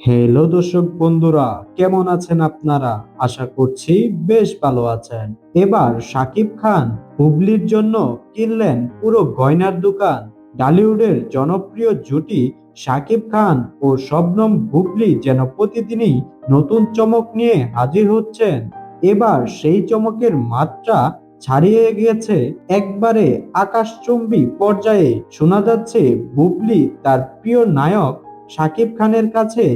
Hello দর্শক বন্ধুরা, কেমন আছেন আপনারা? আশা করছি বেশ ভালো আছেন। এবার সাকিব খান হুবলির জন্য কিনলেন পুরো গয়নার দোকান। ডালিউডের জনপ্রিয় জুটি সাকিব খান ও শবনম বুবলি যেন প্রতিদিনই নতুন চমক নিয়ে হাজির হচ্ছেন। এবার সেই চমকের মাত্রা ছাড়িয়ে গিয়েছে একবারে আকাশচুম্বী পর্যায়ে। শোনা যাচ্ছে বুবলি তার প্রিয় নায়ক সাকিব খানের কাছে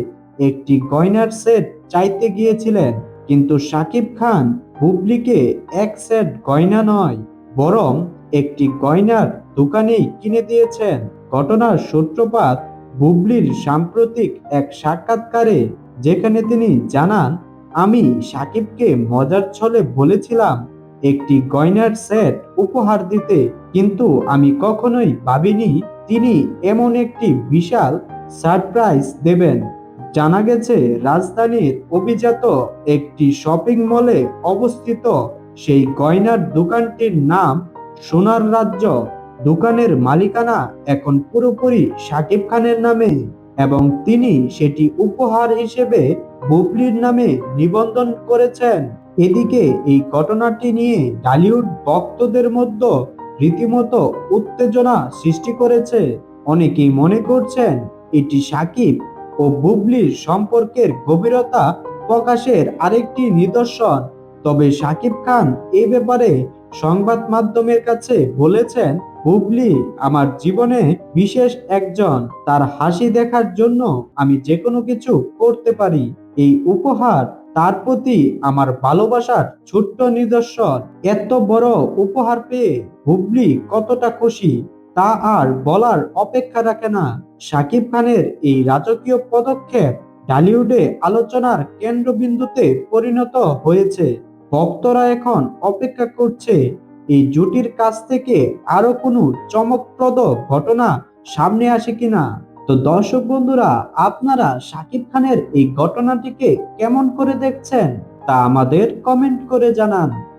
একটি গয়নার সেট চাইতে গিয়েছিলেন, কিন্তু সাকিব খান হুবলিকে এক সেট গয়না নয়, বরং একটি গয়নার দোকানেই কিনে দিয়েছেন। ঘটনার সূত্রপাত হুবলির সাম্প্রতিক এক সাক্ষাৎকারে, যেখানে তিনি জানান, আমি সাকিবকে মজার ছলে বলেছিলাম, একটি গয়নার সেট উপহার দিতে, কিন্তু আমি কখনোই ভাবিনি তিনি এমন একটি বিশাল সারপ্রাইজ দেবেন। জানা গেছে, রাজধানীর অভিজাত একটি শপিং মলে অবস্থিত সেই গয়নার দোকানটির নাম সোনার রাজ্য। দোকানের মালিকানা এখন পুরোপুরি সাকিব খানের নামে এবং তিনি সেটি উপহার হিসেবে বুবলির নামে নিবন্ধন করেছেন। এদিকে এই ঘটনাটি নিয়ে ডালিউড ভক্তদের মধ্যে রীতিমতো উত্তেজনা সৃষ্টি করেছে। অনেকেই মনে করছেন এটি সাকিব ও বুবলির সম্পর্কের গভীরতা প্রকাশের আরেকটি নিদর্শন। তবে সাকিব খান এ ব্যাপারে সংবাদ মাধ্যমের কাছে বলেছেন, বুবলি আমার জীবনে বিশেষ একজন। তার হাসি দেখার জন্য আমি যে কোনো কিছু করতে পারি। এই উপহার তার প্রতি আমার ভালোবাসার ছোট্ট নিদর্শন। এত বড় উপহার পেয়ে বুবলি কতটা খুশি? তা আর বলার অপেক্ষা রাখে না। শাকিব খানের এই রাজকীয় পদক্ষেপ ডালিউডে আলোচনার কেন্দ্রবিন্দুতে পরিণত হয়েছে। ভক্তরা এখন অপেক্ষা করছে, এই জুটির কাছ থেকে আরও কোনো চমকপ্রদ ঘটনা সামনে আসে কিনা? তো দর্শক বন্ধুরা, আপনারা শাকিব খানের এই ঘটনাটিকে কেমন করে দেখছেন তা আমাদের কমেন্ট করে জানান।